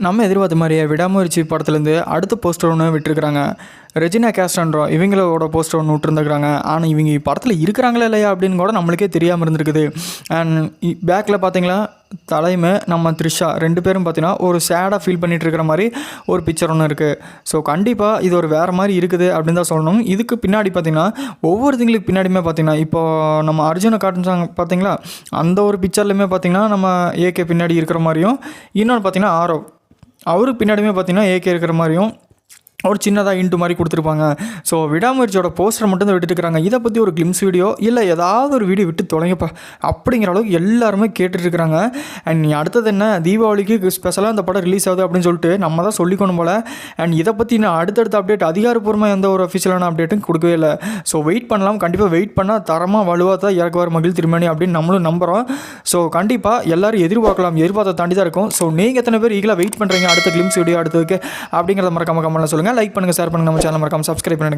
நம்ம எதிர்பார்த்த மாதிரியே விடாமுயற்சி படத்துலேருந்து அடுத்த போஸ்டர் ஒன்று விட்டுருக்குறாங்க. ரெஜினா கேஸ்டான்ட்ரோ இவங்களோட போஸ்டர் ஒன்று விட்டுருந்துருக்குறாங்க. ஆனால் இவங்க படத்தில் இருக்கிறாங்களா இல்லையா அப்படின்னு கூட நம்மளுக்கே தெரியாமல் இருந்திருக்குது. அண்ட் பேக்கில் பார்த்தீங்களா தலைமை நம்ம த்ரிஷா ரெண்டு பேரும் பார்த்தீங்கன்னா ஒரு சேடாக ஃபீல் பண்ணிகிட்டு இருக்கிற மாதிரி ஒரு பிக்சர் ஒன்று இருக்குது ஸோ கண்டிப்பாக இது ஒரு வேறு மாதிரி இருக்குது அப்படின்னு தான் சொல்லணும். இதுக்கு பின்னாடி பார்த்தீங்கன்னா ஒவ்வொருத்தங்களுக்கு பின்னாடியுமே பார்த்தீங்கன்னா இப்போ நம்ம அர்ஜுனை காட்டுச்சாங்க பார்த்தீங்களா அந்த ஒரு பிக்சர்லையுமே பார்த்தீங்கன்னா நம்ம ஏகே பின்னாடி இருக்கிற மாதிரியும் இன்னொன்று பார்த்தீங்கன்னா ஆரோ அவருக்கு பின்னாடியுமே பார்த்தீங்கன்னா ஏகே இருக்கிற மாதிரியும் ஒரு சின்னதாக இன்ட்டு மாதிரி கொடுத்துருப்பாங்க. ஸோ விடாமுயற்சியோட போஸ்டர் மட்டும் தான் விட்டுட்டுருக்காங்க. இதை பற்றி ஒரு கிளிம்ஸ் வீடியோ இல்லை ஏதாவது ஒரு வீடியோ விட்டு தொலைங்கப்பா. அப்படிங்கிற அளவுக்கு எல்லாருமே கேட்டுட்ருக்குறாங்க அண்ட் நீ அடுத்தது என்ன? தீபாவளிக்கு ஸ்பெஷலாக இந்த படம் ரிலீஸ் ஆகுது அப்படின்னு சொல்லிட்டு நம்ம தான் சொல்லிக்கணும் போல். அண்ட் இதை பற்றி நான் அடுத்தடுத்த அப்டேட் அதிகாரப்பூர்வமாக எந்த ஒரு அஃபிஷியலான அப்டேட்டும் கொடுக்கவே இல்லை. ஸோ வெயிட் பண்ணலாம். கண்டிப்பாக வெயிட் பண்ணால் தரமாக வலுவாக தான் இறக்குவார் மகிழ் திருமணி அப்படின்னு நம்மளும் நம்புகிறோம் ஸோ கண்டிப்பாக எல்லாரும் எதிர்பார்க்கலாம். எதிர்பார்த்த தாண்டி தான் இருக்கும். ஸோ நீங்கள் எத்தனை பேர் ஈகலாக வெயிட் பண்ணுறீங்க அடுத்த கிளிம்ஸ் வீடியோ அடுத்ததுக்கு அப்படிங்கிறத மறக்காம கமெண்ட்டில் சொல்லுங்கள் லைக் பண்ணுங்கள் ஷேர் பண்ணுங்கள் நம்ம சேனல் மறக்காமல் சப்ஸ்கிரைப் பண்ணுங்கள்